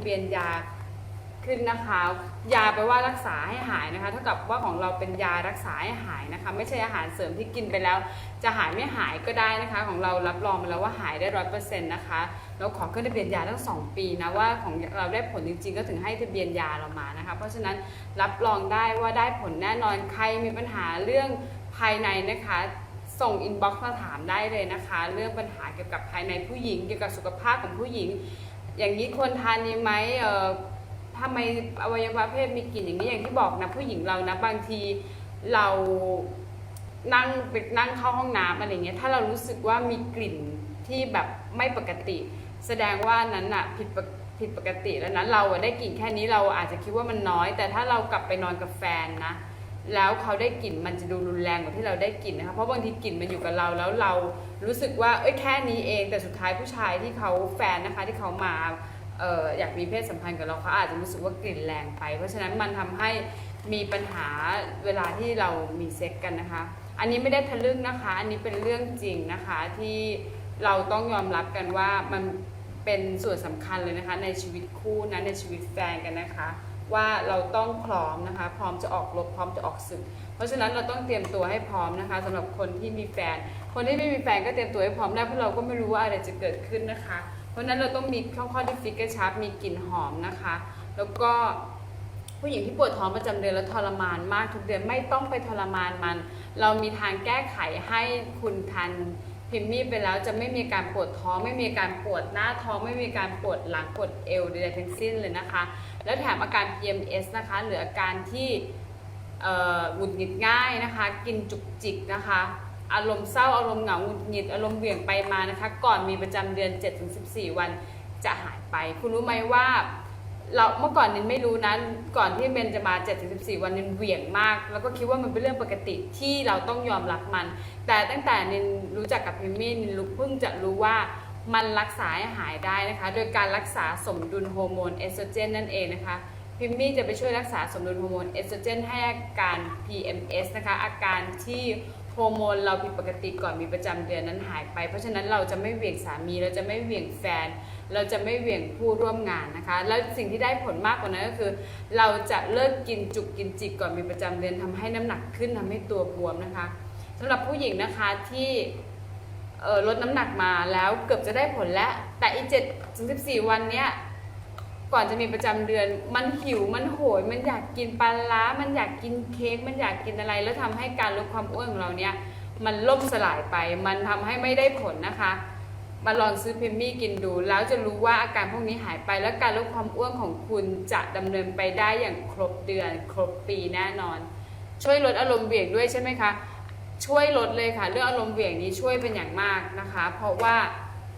ะเบียนยาขึ้นนะคะ ยาแปลว่ารักษาให้หายนะคะ เท่ากับว่าของเราเป็นยารักษาให้หายนะคะ ไม่ใช่อาหารเสริมที่กินไปแล้ว จะหายไม่หายก็ได้นะคะ ของเรารับรองมาแล้วว่าหายได้ร้อยเปอร์เซ็นต์นะคะเราขอขึ้นทะเบียนยาตั้งสองปีนะว่าของเราได้ผลจริงๆ ก็ถึงให้ทะเบียนยาเรามานะคะ เพราะฉะนั้นรับรองได้ว่าได้ผลแน่นอนใครมีปัญหาเรื่องภายในนะคะส่งอินบ็อกซ์มาถามได้เลยนะคะ เรื่องปัญหาเกี่ยวกับภายในผู้หญิง เกี่ยวกับสุขภาพของผู้หญิง อย่างนี้ควรทานดีไหมเอ่อทำไมอวัยวะเพศมีกลิ่นอย่างนี้อย่างที่บอกนะผู้หญิงเรานะบางทีเรานั่งไปนั่งเข้าห้องน้ำอะไรเงี้ยถ้าเรารู้สึกว่ามีกลิ่นที่แบบไม่ปกติ แสดงว่านั้นอะผิดปกผิดปกติแล้วนะเราได้กลิ่นแค่นี้เราอาจจะคิดว่ามันน้อย แต่ถ้าเรากลับไปนอนกับแฟนนะ แล้วเขาได้กลิ่นมันจะดูรุนแรงกว่าที่เราได้กลิ่นนะคะเพราะบางทีกลิ่นมันอยู่กับเราแล้วเรารู้สึกว่าเอ้ยแค่นี้เองแต่สุดท้ายผู้ชายที่เขาแฟนนะคะที่เขามาเอออยากมีเพศสัมพันธ์กับเราเขาอาจจะรู้สึกว่ากลิ่นแรงไป เพราะฉะนั้นมันทำให้มีปัญหาเวลาที่เรามีเซ็กกันนะคะ อันนี้ไม่ได้ทะลึ่งนะคะ อันนี้เป็นเรื่องจริงนะคะที่เราต้องยอมรับกันว่ามันเป็นส่วนสำคัญเลยนะคะในชีวิตคู่นะในชีวิตแฟนกันนะคะ ว่าเราต้องพร้อมนะคะ พร้อมจะออกรบพร้อมจะออกศึก เพราะฉะนั้นเราต้องเตรียมตัวให้พร้อมนะคะสำหรับคนที่มีแฟน คนที่ไม่มีแฟนก็เตรียมตัวให้พร้อมได้เพราะเราก็ไม่รู้ว่าอะไรจะเกิดขึ้นนะคะ เพราะฉะนั้นเราต้องมีข้อข้อที่ฟิกเกอร์ชาร์ปมีกลิ่นหอมนะคะ แล้วก็ผู้หญิงที่ปวดท้องประจำเดือนแล้วทรมานมากทุกเดือนไม่ต้องไปทรมานมัน เรามีทางแก้ไขให้คุณทัน พิมพ์มี่ไปแล้วจะไม่มีการปวดท้อง ไม่มีการปวดหน้าท้อง ไม่มีการปวดหลังปวดเอวใดๆทั้งสิ้นเลยนะคะ แล้วแถมอาการ PMS นะคะหรืออาการที่หงุดหงิดง่ายนะคะ กินจุกจิกนะคะอารมณ์เศร้าอารมณ์เหงาหงุดหงิดอารมณ์เหวี่ยงไปมานะคะ ก่อนมีประจำเดือน 7-14 วันจะหายไป คุณรู้ไหมว่า เราเมื่อก่อนนินไม่รู้นะก่อนที่เมนจะมา 7-14 วันนินเหวี่ยงมาก แล้วก็คิดว่ามันเป็นเรื่องปกติที่เราต้องยอมรับมัน แต่ตั้งแต่นินรู้จักกับพิมมี่นินรู้เพิ่งจะรู้ว่ามันรักษาให้หายได้นะคะ โดยการรักษาสมดุลฮอร์โมนเอสโตรเจนนั่นเองนะคะพิมมี่จะไปช่วยรักษาสมดุลฮอร์โมนเอสโตรเจนให้อาการ PMS นะคะอาการที่ฮอร์โมนเราผิดปกติก่อนมีประจำเดือนนั้นหายไป เพราะฉะนั้นเราจะไม่เหวี่ยงสามีเราจะไม่เหวี่ยงแฟน เราจะไม่เหวี่ยงผู้ร่วมงานนะคะ แล้วสิ่งที่ได้ผลมากกว่านั้นก็คือ เราจะเลิกกินจุกกินจิกก่อนมีประจำเดือนทำให้น้ำหนักขึ้นทำให้ตัวบวมนะคะสำหรับผู้หญิงนะคะที่เลดน้ำหนักมาแล้วเกือบจะได้ผลแล้ว แต่อีเจ็ดถึงสิบสี่วันเนี้ยก่อนจะมีประจำเดือน มันหิวมันโหย มันอยากกินปลาร้า มันอยากกินเค้กมันอยากกินอะไร แล้วทำให้การลดความอ้วนของเราเนี่ยมันล่มสลายไป มันทำให้ไม่ได้ผลนะคะ มาลองซื้อพิมมี่กินดู แล้วจะรู้ว่าอาการพวกนี้หายไปแล้วการลดความอ้วนของคุณจะดำเนินไปได้อย่างครบเดือน ครบปีแน่นอน ช่วยลดอารมณ์เบี่ยงด้วยใช่ไหมคะ ช่วยลดเลยค่ะ เรื่องอารมณ์เหวี่ยงนี้ช่วยเป็นอย่างมากนะคะ เพราะว่า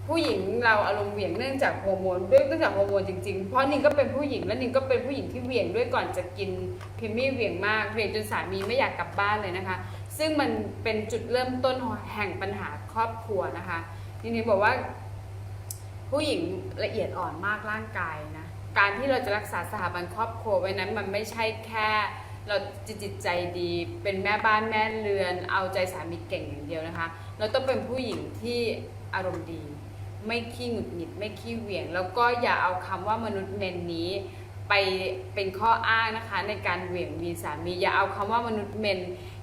ผู้หญิงเราอารมณ์เหวี่ยงเนื่องจากฮอร์โมนด้วยเนื่องจากฮอร์โมนจริงๆ เพราะนิงก็เป็นผู้หญิงและนิงก็เป็นผู้หญิงที่เหวี่ยงด้วยก่อนจะกินพิมมี่เหวี่ยงมากเหวี่ยงจนสามีไม่อยากกลับบ้านเลยนะคะ ซึ่งมันเป็นจุดเริ่มต้นแห่งปัญหาครอบครัวนะคะ นิงบอกว่า ผู้หญิงละเอียดอ่อนมากร่างกายนะ การที่เราจะรักษาสถาบันครอบครัวไว้นั้นมันไม่ใช่แค่ เราจิตใจดี เป็นแม่บ้านแม่เรือน เอาใจสามีเก่งอย่างเดียวนะคะ เราต้องเป็นผู้หญิงที่อารมณ์ดี ไม่ขี้หงุดหงิดไม่ขี้เหวี่ยง แล้วก็อย่าเอาคำว่ามนุษย์เมนนี้ไปเป็นข้ออ้างนะคะในการเหวี่ยงมีสามีอย่าเอาคำว่ามนุษย์เมน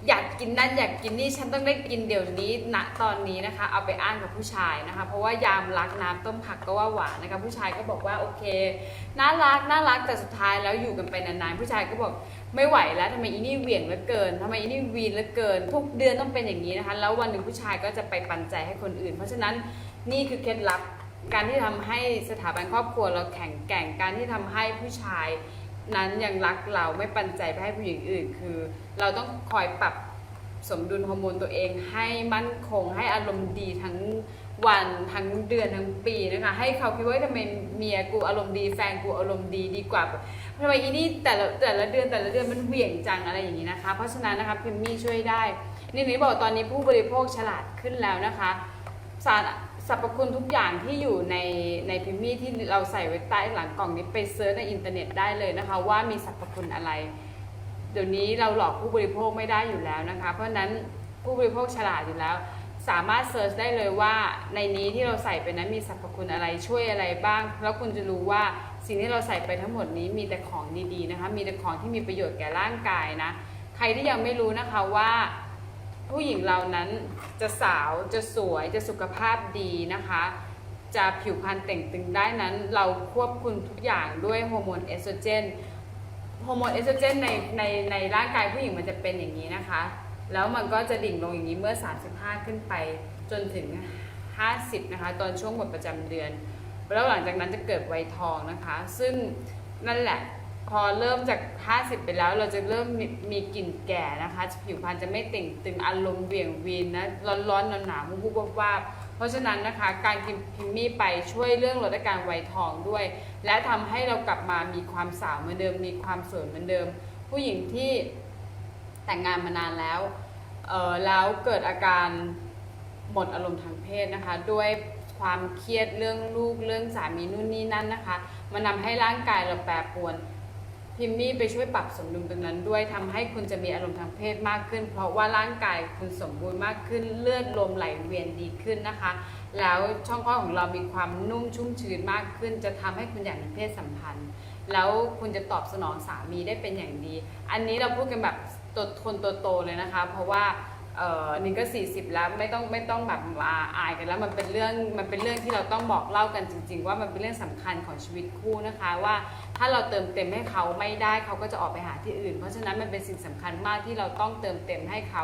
อยากกินนั่นอยากกินนี่ฉันต้องได้กินเดี๋ยวนี้ณตอนนี้นะคะ เอาไปอ้างกับผู้ชายนะคะ เพราะว่ายามรักน้ำต้มผักก็ว่าหวานนะคะ ผู้ชายก็บอกว่าโอเคน่ารักน่ารักแต่สุดท้ายแล้วอยู่กันไปนานๆผู้ชายก็บอกไม่ไหวแล้วทำไมอีนี่เหวี่ยงเหลือเกินทำไมอีนี่วีนเหลือเกินทุกเดือนต้องเป็นอย่างนี้นะคะ แล้ววันหนึ่งผู้ชายก็จะไปปันใจให้คนอื่น เพราะฉะนั้นนี่คือเคล็ดลับการที่ทำให้สถาบันครอบครัวเราแข็งแกร่งการที่ทำให้ผู้ชาย นั้นยังรักเราไม่ปันใจไปให้ผู้หญิงอื่น คือ เราต้องคอยปรับสมดุลฮอร์โมนตัวเองให้มั่นคงให้อารมณ์ดีทั้งวันทั้งเดือนทั้งปีนะคะ ให้เขาคิดว่าทำไมเมียกูอารมณ์ดีแฟนกูอารมณ์ดีดีกว่าทำไมอีนี่แต่ละแต่ละเดือนแต่ละเดือนมันเหวี่ยงจังอะไรอย่างนี้นะคะ เพราะฉะนั้นนะคะพิมมี่ช่วยได้นี่นี่บอกตอนนี้ผู้บริโภคฉลาดขึ้นแล้วนะคะสาร สรรพคุณทุกอย่างที่อยู่ในในพิมมี่ที่เราใส่ไว้ใต้หลังกล่องนี้ไปเซิร์ชในอินเทอร์เน็ตได้เลยนะคะ ว่ามีสรรพคุณอะไร เดี๋ยวนี้เราหลอกผู้บริโภคไม่ได้อยู่แล้วนะคะ เพราะฉะนั้นผู้บริโภคฉลาดอยู่แล้ว สามารถเซิร์ชได้เลยว่าในนี้ที่เราใส่ไปนั้นมีสรรพคุณอะไรช่วยอะไรบ้าง แล้วคุณจะรู้ว่าสิ่งที่เราใส่ไปทั้งหมดนี้มีแต่ของดีๆนะคะ มีแต่ของที่มีประโยชน์แก่ร่างกายนะ ใครที่ยังไม่รู้นะคะว่า ผู้หญิงเรานั้นจะสาวจะสวยจะสุขภาพดีนะคะ จะผิวพรรณเต่งตึงได้นั้น เราควบคุมทุกอย่างด้วยฮอร์โมนเอสโตรเจนฮอร์โมนเอสโตรเจนในในในร่างกายผู้หญิงมันจะเป็นอย่างนี้นะคะ แล้วมันก็จะดิ่งลงอย่างนี้เมื่อ 35 ขึ้นไปจนถึง 50 นะคะ ตอนช่วงหมดประจำเดือน แล้วหลังจากนั้นจะเกิดไวทองนะคะ ซึ่งนั่นแหละ พอเริ่มจาก 50 ไปแล้วเราจะเริ่มมีมีกลิ่นแก่นะคะผิวพรรณจะไม่เต่งตึงอารมณ์เวี่ยงวีนนะร้อนๆหนาวๆมุบๆวาบๆเพราะฉะนั้นนะคะการกินพิมมี่ไปช่วยเรื่องลดอาการไวทองด้วย และทำให้เรากลับมามีความสาวเหมือนเดิม มีความสวยเหมือนเดิม ผู้หญิงที่แต่งงานมานานแล้วเออแล้วเกิดอาการหมดอารมณ์ทางเพศนะคะ ด้วยความเครียดเรื่องลูกเรื่องสามีนู่นนี่นั่นนะคะ มันทำให้ร่างกายเราแปรปรวน พิมมี่ไปช่วยปรับสมดุลตรงนั้นด้วยทำให้คุณจะมีอารมณ์ทางเพศมากขึ้น เพราะว่าร่างกายคุณสมบูรณ์มากขึ้น เลือดลมไหลเวียนดีขึ้นนะคะ แล้วช่องคลอดของเรามีความนุ่มชุ่มชื้นมากขึ้น จะทำให้คุณอยากมีเพศสัมพันธ์ แล้วคุณจะตอบสนองสามีได้เป็นอย่างดี อันนี้เราพูดกันแบบตัวคนตัวโตเลยนะคะ เพราะว่า เออนิงก็ 40 แล้วไม่ต้องไม่ต้องแบบอายกันแล้วมันเป็นเรื่องมันเป็นเรื่องที่เราต้องบอกเล่ากันจริง ๆ ว่ามันเป็นเรื่องสำคัญของชีวิตคู่นะคะ ว่าถ้าเราเติมเต็มให้เขาไม่ได้เขาก็จะออกไปหาที่อื่น เพราะฉะนั้นมันเป็นสิ่งสำคัญมากที่เราต้องเติมเต็มให้เขา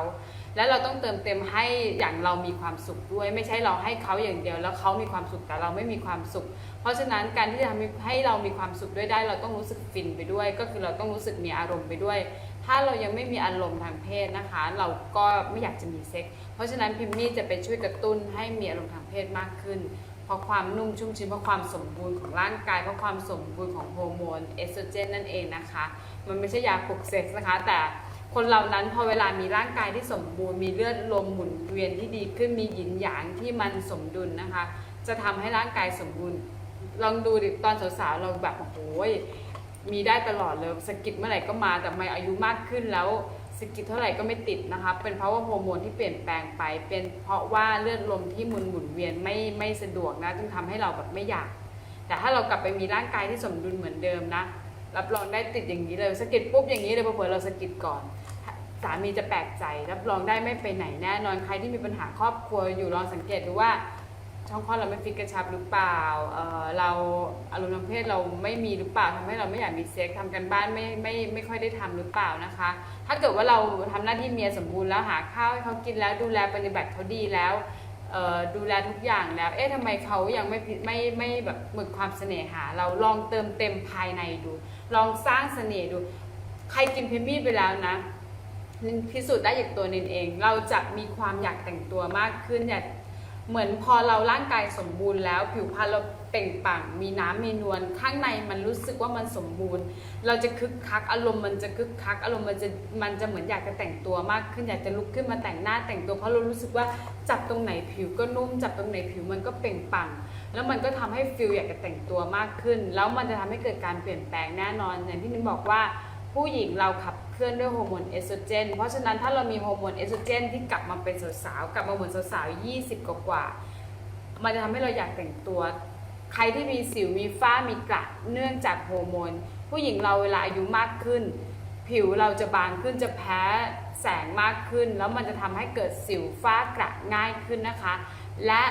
และเราต้องเติมเต็มให้อย่างเรามีความสุขด้วย ไม่ใช่เราให้เขาอย่างเดียว แล้วเขามีความสุขแต่เราไม่มีความสุข เพราะฉะนั้นการที่จะทำให้เรามีความสุขด้วยได้ เราต้องรู้สึกฟินไปด้วย ก็คือเราต้องรู้สึกมีอารมณ์ไปด้วย ถ้าเรายังไม่มีอารมณ์ทางเพศนะคะ เราก็ไม่อยากจะมีเซ็กส์เพราะฉะนั้นพิมมี่จะไปช่วยกระตุ้นให้มีอารมณ์ทางเพศมากขึ้น เพราะความนุ่มชุ่มชื้นเพราะความสมบูรณ์ของร่างกายเพราะความสมบูรณ์ของฮอร์โมนเอสโตรเจนนั่นเองนะคะ มันไม่ใช่ยาปลุกเซ็กส์นะคะ แต่คนเหล่านั้นพอเวลามีร่างกายที่สมบูรณ์มีเลือดลมหมุนเวียนที่ดีขึ้นมีหยินหยางที่มันสมดุลนะคะ จะทำให้ร่างกายสมบูรณ์ ลองดูดิตอนสาวๆเราแบบโอ้โห มีได้ตลอดเลยสกิดเมื่อไหร่ก็มาแต่ไม่อายุมากขึ้นแล้วสกิดเท่าไหร่ก็ไม่ติดนะคะเป็นเพราะว่าฮอร์โมนที่เปลี่ยนแปลงไป เป็นเพราะว่าเลือดลมที่มุนหมุนเวียนไม่ไม่สะดวกนะจึงทำให้เราแบบไม่อยาก แต่ถ้าเรากลับไปมีร่างกายที่สมดุลเหมือนเดิมนะรับรองได้ติดอย่างนี้เลยสกิดปุ๊บอย่างนี้เลยเผื่อเราสกิดก่อนสามีจะแปลกใจรับรองได้ไม่ไปไหนแน่นอนใครที่มีปัญหาครอบครัวอยู่ลองสังเกตดูว่า ช่องคลอดเราไม่ฟิตกระชับหรือเปล่าเอ่อเราอารมณ์ทางเพศเราไม่มีหรือเปล่าทำให้เราไม่อยากมีเซ็กซ์ทำกันบ้านไม่ไม่ไม่ค่อยได้ทำหรือเปล่านะคะ ถ้าเกิดว่าเราทำหน้าที่เมียสมบูรณ์แล้วหาข้าวให้เขากินแล้วดูแลปฏิบัติเขาดีแล้วเอ่อดูแลทุกอย่างแล้ว เอ๊ะทำไมเขายังไม่พิไม่ไม่แบบหมึกความเสน่หา เราลองเติมเต็มภายในดู ลองสร้างเสน่ห์ดู ใครกินเพมมี่ไปแล้วนะ พิสูจน์ได้จากตัวนินเอง เราจะมีความอยากแต่งตัวมากขึ้น อยาก เหมือนพอเราร่างกายสมบูรณ์แล้ว ผิวพรรณเราเปล่งปลั่งมีน้ำมีนวลข้างในมันรู้สึกว่ามันสมบูรณ์ เราจะคึกคักอารมณ์มันจะคึกคักอารมณ์มันจะมันจะเหมือนอยากจะแต่งตัวมากขึ้นอยากจะลุกขึ้นมาแต่งหน้าแต่งตัวเพราะเรารู้สึกว่าจับตรงไหนผิวก็นุ่ม จับตรงไหนผิวมันก็เปล่งปลั่งแล้วมันก็ทำให้ฟิลอยากจะแต่งตัวมากขึ้น แล้วมันจะทำให้เกิดการเปลี่ยนแปลงแน่นอนอย่างที่นิมบอกว่า ผู้หญิงเราขับเคลื่อนด้วยฮอร์โมนเอสโตรเจน เพราะฉะนั้นถ้าเรามีฮอร์โมนเอสโตรเจนที่กลับมาเป็นสาวๆ กลับมาเหมือนสาวๆ 20 กว่าๆมันจะทำให้เราอยากแต่งตัว ใครที่มีสิว มีฝ้า มีกระเนื่องจากฮอร์โมน ผู้หญิงเราเวลาอายุมากขึ้น ผิวเราจะบางขึ้น จะแพ้แสงมากขึ้น แล้วมันจะทำให้เกิดสิวฝ้ากระง่ายขึ้นนะคะ และ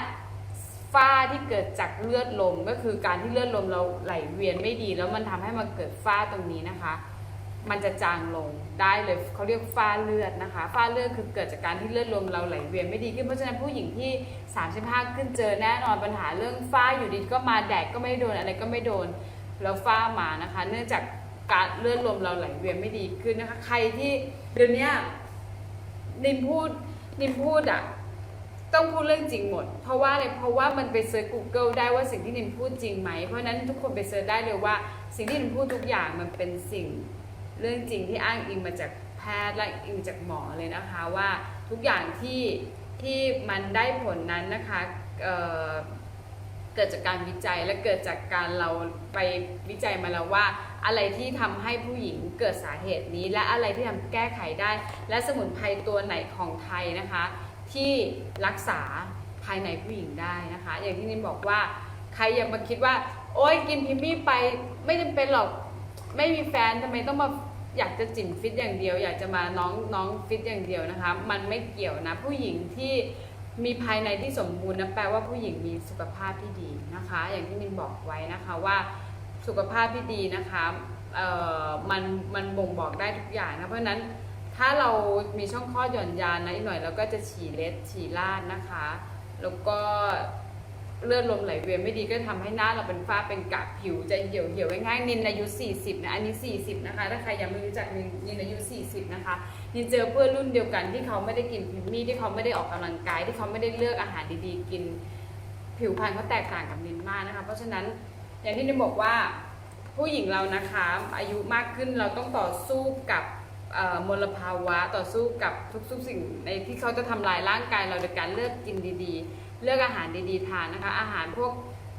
ฝ้าที่เกิดจากเลือดลมก็คือการที่เลือดลมเราไหลเวียนไม่ดี แล้วมันทำให้มันเกิดฝ้าตรงนี้นะคะ มันจะจางลงได้เลยเขาเรียกฝ้าเลือดนะคะ ฝ้าเลือดคือเกิดจากการที่เลือดลมเราไหลเวียนไม่ดีขึ้นเพราะฉะนั้นผู้หญิงที่ 35 ขึ้นเจอแน่นอนปัญหาเรื่องฝ้าอยู่ดีก็มาแดดก็ไม่โดนอะไรก็ไม่โดนแล้วฝ้ามานะคะ เนื่องจากการเลือดลมเราไหลเวียนไม่ดีขึ้นนะคะ ใครที่เดี๋ยวนี้นิมพูดนิมพูดอะต้องพูดเรื่องจริงหมด เพราะว่าอะไร เพราะว่ามันไปเซิร์ช Google ได้ว่าสิ่งที่นิมพูดจริงไหม เพราะฉะนั้นทุกคนไปเซิร์ชได้เลยว่า สิ่งที่นิมพูดทุกอย่างมันเป็นสิ่ง เรื่องจริงที่อ้างอิงมาจากแพทย์และอิงจากหมอเลยนะคะว่าทุกอย่างที่ที่มันได้ผลนั้นนะคะเเกิดจากการวิจัยและเกิดจากการเราไปวิจัยมาแล้วว่า อะไรที่ทำให้ผู้หญิงเกิดสาเหตุนี้ และอะไรที่ทำแก้ไขได้ และสมุนไพรตัวไหนของไทยนะคะ ที่รักษาภายในผู้หญิงได้นะคะ อย่างที่นิมบอกว่าใครอย่ามาคิดว่า โอ้ยกินพิมมี่ไปไม่จำเป็นหรอก ไม่มีแฟนทำไมต้องมาอยากจะจิ่มฟิตอย่างเดียว อยากจะมาน้องน้องฟิตอย่างเดียวนะคะ มันไม่เกี่ยวนะ ผู้หญิงที่มีภายในที่สมบูรณ์นะแปลว่าผู้หญิงมีสุขภาพที่ดีนะคะ อย่างที่นิมบอกไว้นะคะว่าสุขภาพที่ดีนะคะเอ่อมันมันบ่งบอกได้ทุกอย่างนะ เพราะฉะนั้นถ้าเรามีช่องคลอดหย่อนยานนะอีกหน่อยเราก็จะฉี่เล็ดฉี่ลาดนะคะ แล้วก็ เลือดลมไหลเวียนไม่ดีก็ทำให้หน้าเราเป็นฝ้าเป็นกระผิวจะเหี่ยวเหี่ยวง่ายๆนินอายุ 40นะอันนี้ 40 นะคะ ถ้าใครยังไม่รู้จักนินนินอายุ 40 นะคะนินเจอเพื่อนรุ่นเดียวกันที่เขาไม่ได้กินพิมมี่ที่เขาไม่ได้ออกกำลังกาย ที่เขาไม่ได้เลือกอาหารดีๆ กิน ผิวพรรณเขาแตกต่างกับนินมากนะคะ เพราะฉะนั้นอย่างที่นินบอกว่าผู้หญิงเรานะคะอายุมากขึ้นเราต้องต่อสู้กับมลภาวะต่อสู้กับทุกๆสิ่งในที่เขาจะทำลายร่างกายเราโดยการเลือกกินดีๆ เลือกอาหารดีๆทานนะคะ อาหารพวก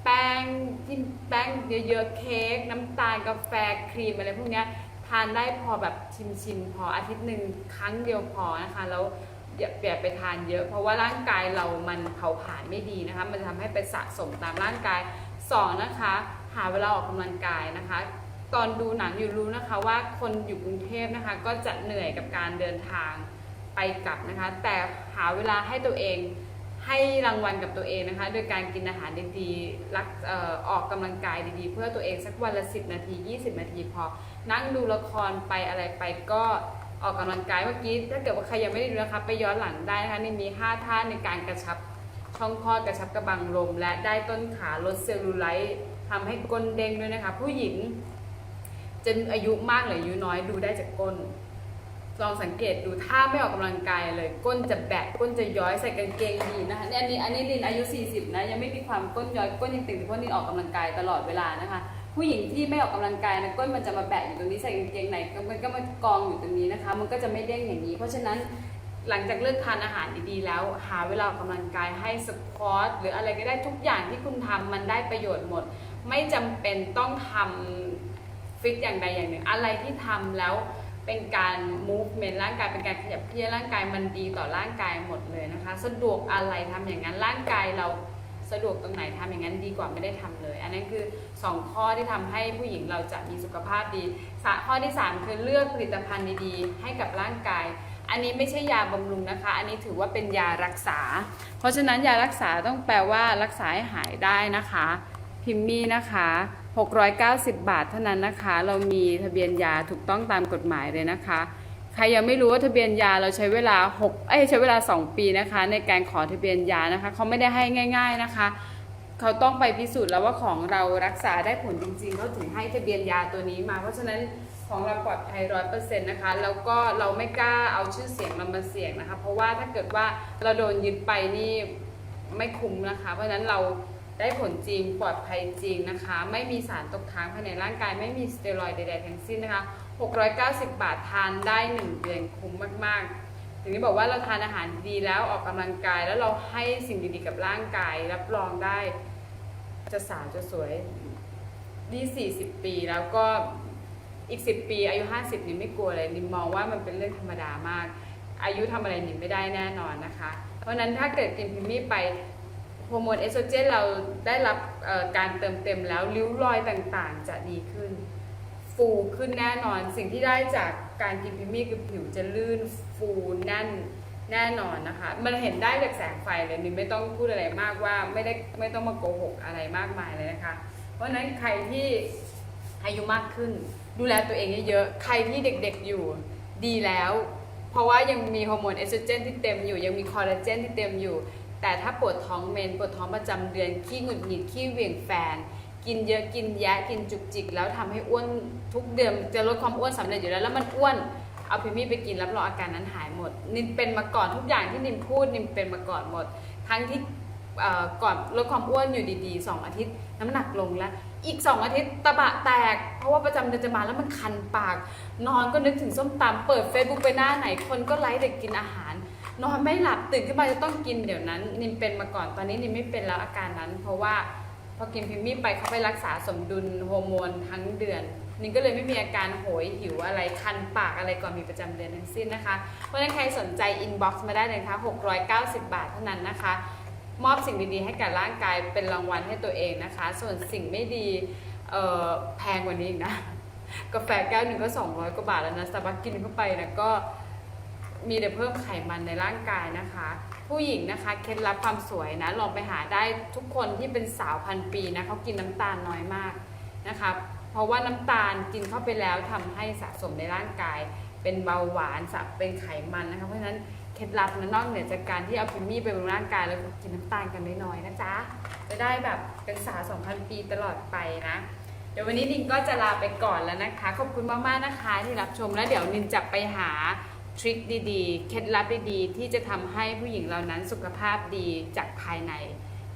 แป้งที่แป้งเยอะๆเค้กน้ำตาลกาแฟครีมอะไรพวกนี้ทานได้พอแบบชิมๆพออาทิตย์หนึ่งครั้งเดียวพอนะคะแล้วอย่าอย่าไปทานเยอะ เพราะว่าร่างกายเรามันเผาผลาญไม่ดีนะคะ มันจะทำให้ไปสะสมตามร่างกายสองนะคะ หาเวลาออกกำลังกายนะคะ ตอนดูหนังอยู่รู้นะคะว่าคนอยู่กรุงเทพนะคะ ก็จะเหนื่อยกับการเดินทางไปกลับนะคะ แต่หาเวลาให้ตัวเอง ให้รางวัลกับตัวเองนะคะ โดยการกินอาหารดีๆรักออออกกำลังกายดีๆ เพื่อตัวเองสักวันละ 10 นาที 20 นาทีพอ นั่งดูละครไปอะไรไปก็ออกกำลังกายเมื่อกี้ถ้าเกิดว่าใครยังไม่ได้ดูนะคะไปย้อนหลังได้นะคะนี่มี 5 ท่าในการกระชับช่องคลอดกระชับกระบังลม และได้ต้นขาลดเซลลูไลท์ทำให้ก้นเด้งด้วยนะคะ ผู้หญิงจะอายุมากหรืออายุน้อยดูได้จากก้น ลองสังเกตดูถ้าไม่ออกกำลังกายเลย ก้นจะแบะก้นจะย้อยใส่กางเกงยีนะคะนี่อันนี้อันนี้ลินอายุ 40 นะ ยังไม่มีความก้นย้อยก้นยังตึงเพราะลินออกกำลังกายตลอดเวลานะคะ ผู้หญิงที่ไม่ออกกำลังกายนะก้นมันจะมาแบะอยู่ตรงนี้ใส่กางเกงไหนก็มันก็มากองอยู่ตรงนี้นะคะ มันก็จะไม่เด้งอย่างนี้ เพราะฉะนั้นหลังจากเลิกทานอาหารดีๆแล้ว หาเวลาออกกำลังกายให้สควอตหรืออะไรก็ได้ทุกอย่างที่คุณทำมันได้ประโยชน์หมด ไม่จำเป็นต้องทำฟิตอย่างใดอย่างหนึ่ง อะไรที่ทำแล้ว เป็นการ movement ร่างกายเป็นการขยับเคลื่อนร่างกายมันดีต่อร่างกายหมดเลยนะคะ สะดวกอะไรทำอย่างนั้นร่างกายเราสะดวกตรงไหนทำอย่างนั้นดีกว่าไม่ได้ทำเลย อันนั้นคือ 2 ข้อที่ทำให้ผู้หญิงเราจะมีสุขภาพดีข้อที่ 3 คือเลือกผลิตภัณฑ์ดีๆ ให้กับร่างกาย อันนี้ไม่ใช่ยาบำรุงนะคะ อันนี้ถือว่าเป็นยารักษา เพราะฉะนั้นยารักษาต้องแปลว่ารักษาให้หายได้นะคะ พิมมี่นะคะ 690 บาทเท่านั้นนะคะ เรามีทะเบียนยาถูกต้องตามกฎหมายเลยนะคะ ใครยังไม่รู้ว่าทะเบียนยาเราใช้เวลา6เอ้ยใช้เวลา 2 ปีนะคะ ในการขอทะเบียนยานะคะเขาไม่ได้ให้ง่าย ๆนะคะ เขาต้องไปพิสูจน์แล้วว่าของเรารักษาได้ผลจริงๆเขาถึงให้ทะเบียนยาตัวนี้มา เพราะฉะนั้นของเราปลอดภัยร้อยเปอร์เซ็นต์นะคะ แล้วก็เราไม่กล้าเอาชื่อเสียงเรามาเสี่ยงนะคะ เพราะว่าถ้าเกิดว่าเราโดนยึดไปนี่ไม่คุ้มนะคะ เพราะฉะนั้นเรา ได้ผลจริงปลอดภัยจริงนะคะ ไม่มีสารตกค้างภายในร่างกาย ไม่มีสเตียรอยด์ใดๆทั้งสิ้นนะคะ 690 บาททานได้ 1 เดือนคุ้มมากๆถึงนี้บอกว่าเราทานอาหารดีแล้วออกกำลังกาย แล้วเราให้สิ่งดีๆกับร่างกาย รับรองได้ จะสาวจะสวยนี่40 ปีแล้วก็อีก 10 ปีอายุ 50นี่ไม่กลัวเลยนิมมองว่ามันเป็นเรื่องธรรมดามาก อายุทำอะไรนิมไม่ได้แน่นอนนะคะ เพราะฉะนั้นถ้าเกิดกินพิมมี่ไป ฮอร์โมนเอสโตรเจนเราได้รับการเติมเต็มแล้วริ้วรอยต่างๆ จะดีขึ้น ฟูขึ้นแน่นอนสิ่งที่ได้จากการกินพิมี่คือผิวจะลื่นฟูแน่นแน่นอนนะคะ มันเห็นได้จากแสงไฟเลยนิมไม่ต้องพูดอะไรมากว่าไม่ได้ไม่ต้องมาโกหกอะไรมากมายเลยนะคะ เพราะฉะนั้นใครที่อายุมากขึ้น ดูแลตัวเองเยอะๆใครที่เด็กๆอยู่ดีแล้ว เพราะว่ายังมีฮอร์โมนเอสโตรเจนที่เต็มอยู่ ยังมีคอลลาเจนที่เต็มอยู่ แต่ถ้าปวดท้องเมนปวดท้องประจำเดือนขี้หงุดหงิดขี้เหวี่ยงแฟน กินเยอะกินแยะกินจุกจิก แล้วทำให้อ้วนทุกเดือนจะลดความอ้วนสำเร็จอยู่แล้วแล้วมันอ้วนเอาพิมี่ไปกินรับรองอาการนั้นหายหมด นินเป็นมาก่อนทุกอย่างที่นินพูดนินเป็นมาก่อนหมด ทั้งที่เอ่อก่อนลดความอ้วนอยู่ดีๆ 2 อาทิตย์ น้ำหนักลงแล้ว อีก 2 อาทิตย์ตะบะแตก เพราะว่าประจำเดือนจะมาแล้วมันคันปาก นอนก็นึกถึงส้มตำเปิด Facebook ไปหน้าไหนคนก็ไลฟ์เด็กกินอาหาร นอนไม่หลับตื่นขึ้นมาจะต้องกินเดี๋ยวนั้น นิมเป็นมาก่อนตอนนี้นิมไม่เป็นแล้วอาการนั้น เพราะว่าพอกินพิมมี่ไปเขาไปรักษาสมดุลฮอร์โมนทั้งเดือนนิมก็เลยไม่มีอาการโหยหิวอะไรคันปากอะไรก่อนมีประจำเดือนทั้งสิ้นนะคะ เพราะฉะนั้นใครสนใจอินบ็อกซ์มาได้เลยนะคะ690 บาทเท่านั้นนะคะ มอบสิ่งดีๆให้กับร่างกายเป็นรางวัลให้ตัวเองนะคะ ส่วนสิ่งไม่ดีเออแพงกว่านี้อีกนะ กาแฟแก้วหนึ่งก็ 200 กว่าบาทแล้วนะสตาร์บัคกินเข้าไปนะก็ มีแต่เพิ่มไขมันในร่างกายนะคะ ผู้หญิงนะคะเคล็ดลับความสวยนะลองไปหาได้ทุกคนที่เป็นสาวพันปีนะเขากินน้ำตาลน้อยมากนะคะเพราะว่าน้ำตาลกินเข้าไปแล้วทำให้สะสมในร่างกาย เป็นเบาหวานสะเป็นไขมันนะคะเพราะฉะนั้นเคล็ดลับนะนอกเหนือจากการที่เอาพิมมี่ไปบำรุงร่างกายแล้วกินน้ำตาลกันน้อยๆนะจ๊ะจะได้แบบเป็นสาว2,000 ปีตลอดไปนะเดี๋ยววันนี้นินก็จะลาไปก่อนแล้วนะคะ ขอบคุณมากๆนะคะที่รับชมแล้วเดี๋ยวนินจะไปหา ทริคดีๆ เคล็ดลับดีๆ ที่จะทำให้ผู้หญิงเหล่านั้นสุขภาพดีจากภายใน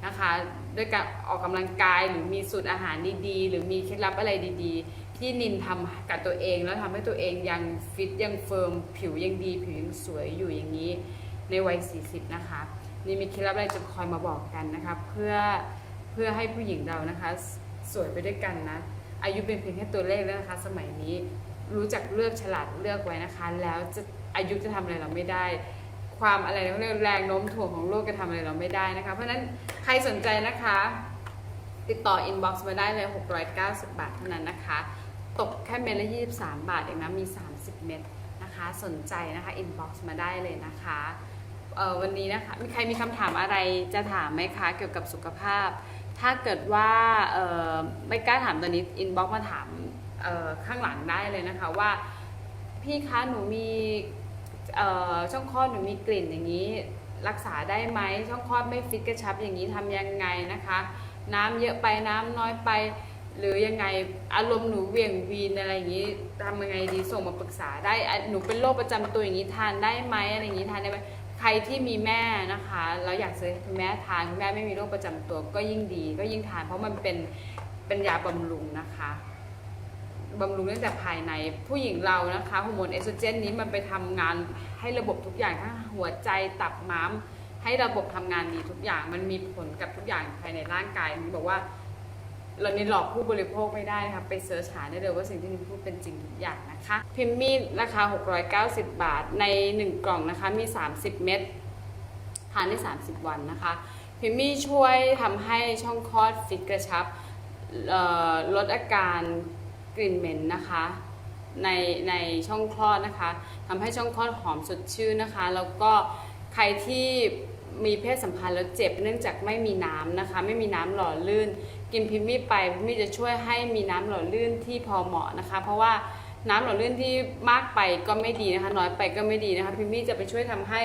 นะคะด้วยการออกกำลังกายหรือมีสูตรอาหารดีๆ หรือมีเคล็ดลับอะไรดีๆ ที่นินทำกับตัวเอง แล้วทำให้ตัวเองยังฟิตยังเฟิร์มผิวยังดีผิวยังสวยอยู่อย่างนี้ในวัย 40 นะคะนี่มีเคล็ดลับอะไรจะคอยมาบอกกันนะคะเพื่อเพื่อให้ผู้หญิงเรานะคะสวยไปด้วยกันนะ อายุเป็นเพียงแค่ตัวเลขแล้วนะคะ สมัยนี้รู้จักเลือกฉลาดเลือกไว้นะคะ แล้วจะ อายุจะทำอะไรเราไม่ได้ ความอะไรเรียกแรงโน้มถ่วงของโลกจะทำอะไรเราไม่ได้นะคะ เพราะฉะนั้นใครสนใจนะคะ ติดต่ออินบ็อกซ์มาได้เลย 690 บาทเท่านั้นนะคะ ตกแค่เม็ดละ 23 บาทเองนะ มี 30 เม็ดนะคะ สนใจนะคะอินบ็อกซ์มาได้เลยนะคะวันนี้นะคะมีใครมีคำถามอะไรจะถามไหมคะ เกี่ยวกับสุขภาพ ถ้าเกิดว่าไม่กล้าถามตอนนี้อินบ็อกซ์มาถามข้างหลังได้เลยนะคะว่า พี่คะหนูมี ช่องคลอดหนูมีกลิ่นอย่างนี้ รักษาได้ไหมช่องคลอดไม่ฟิตกระชับอย่างนี้ทำยังไงนะคะ น้ำเยอะไปน้ำน้อยไป หรือยังไงอารมณ์หนูเวียงวีนอะไรอย่างนี้ทำยังไงดีส่งมาปรึกษาได้หนูเป็นโรคประจำตัวอย่างนี้ทานได้ไหมอะไรอย่างนี้ทานได้ไหมใครที่มีแม่นะคะแล้วอยากซื้อคุณแม่ทานคุณแม่ไม่มีโรคประจำตัวก็ยิ่งดี ก็ยิ่งทานเพราะมันเป็นเป็นยาบำรุงนะคะ บำรุงตั้งแต่ภายในผู้หญิงเรานะคะฮอร์โมนเอสโตรเจนนี้มันไปทำงานให้ระบบทุกอย่างทั้งหัวใจตับม้าม ให้ระบบทำงานดีทุกอย่างมันมีผลกับทุกอย่างภายในร่างกายนี่บอกว่า เรานี่หลอกผู้บริโภคไม่ได้นะคะไปเสิร์ชหาได้เลยว่าสิ่งที่นินพูดเป็นจริงทุกอย่างนะคะ พิมพ์มีดราคา 690 บาทใน 1 กล่องนะคะมี 30 เม็ดทานได้ 30 วันนะคะพิมพ์มีช่วยทำให้ช่องคลอดฟิตกระชับลดอาการ กลิ่นเหม็นนะคะในในช่องคลอดนะคะทำให้ช่องคลอดหอมสดชื่นนะคะ แล้วก็ใครที่มีเพศสัมพันธ์แล้วเจ็บเนื่องจากไม่มีน้ำนะคะ ไม่มีน้ำหล่อลื่น กินพิมมี่ไปพิมมี่จะช่วยให้มีน้ำหล่อลื่นที่พอเหมาะนะคะ เพราะว่าน้ำหล่อลื่นที่มากไปก็ไม่ดีนะคะ น้อยไปก็ไม่ดีนะคะ พิมมี่จะไปช่วยทำให้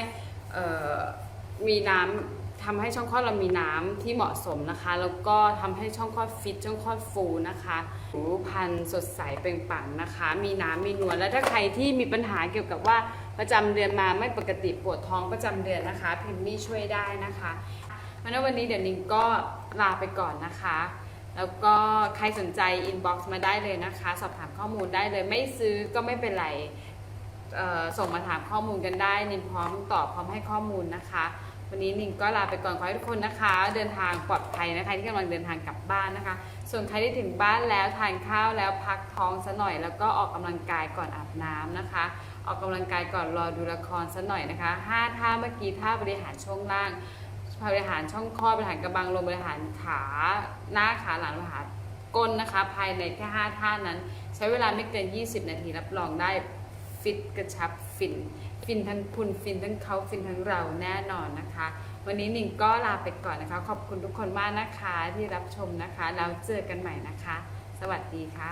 มีน้ำ ทำให้ช่องคลอดเรามีน้ำที่เหมาะสมนะคะ แล้วก็ทำให้ช่องคลอดฟิตช่องคลอดฟูนะคะผิวพรรณสดใสเปล่งปลั่งนะคะ มีน้ำมีนวลและถ้าใครที่มีปัญหาเกี่ยวกับว่าประจำเดือนมาไม่ปกติปวดท้องประจำเดือนนะคะ พิมมี่ช่วยได้นะคะเพราะนั้นวันนี้เดี๋ยวนิงก็ลาไปก่อนนะคะแล้วก็ใครสนใจอินบ็อกซ์มาได้เลยนะคะ สอบถามข้อมูลได้เลยไม่ซื้อก็ไม่เป็นไรส่งมาถามข้อมูลกันได้นินพร้อมตอบพร้อมให้ข้อมูลนะคะ วันนี้นิงก็ลาไปก่อนขอให้ทุกคนนะคะ เดินทางปลอดภัยนะคะที่กำลังเดินทางกลับบ้านนะคะ ส่วนใครที่ถึงบ้านแล้วทานข้าวแล้วพักท้องซะหน่อย แล้วก็ออกกำลังกายก่อนอาบน้ำนะคะ ออกกำลังกายก่อนรอดูละครซะหน่อยนะคะห้าท่าเมื่อกี้ท่าบริหารช่วงล่างบริหารช่องคลอดบริหารกระบังลมบริหารขาหน้าขาหลังบริหารก้นนะคะ ภายในแค่5ท่านั้น ใช้เวลาไม่เกิน 20 นาทีรับรองได้ฟิตกระชับฟิน ฟินทั้งคุณฟินทั้งเขาฟินทั้งเราแน่นอนนะคะ วันนี้หนิงก็ลาไปก่อนนะคะ ขอบคุณทุกคนมากนะคะที่รับชมนะคะ แล้วเจอกันใหม่นะคะ สวัสดีค่ะ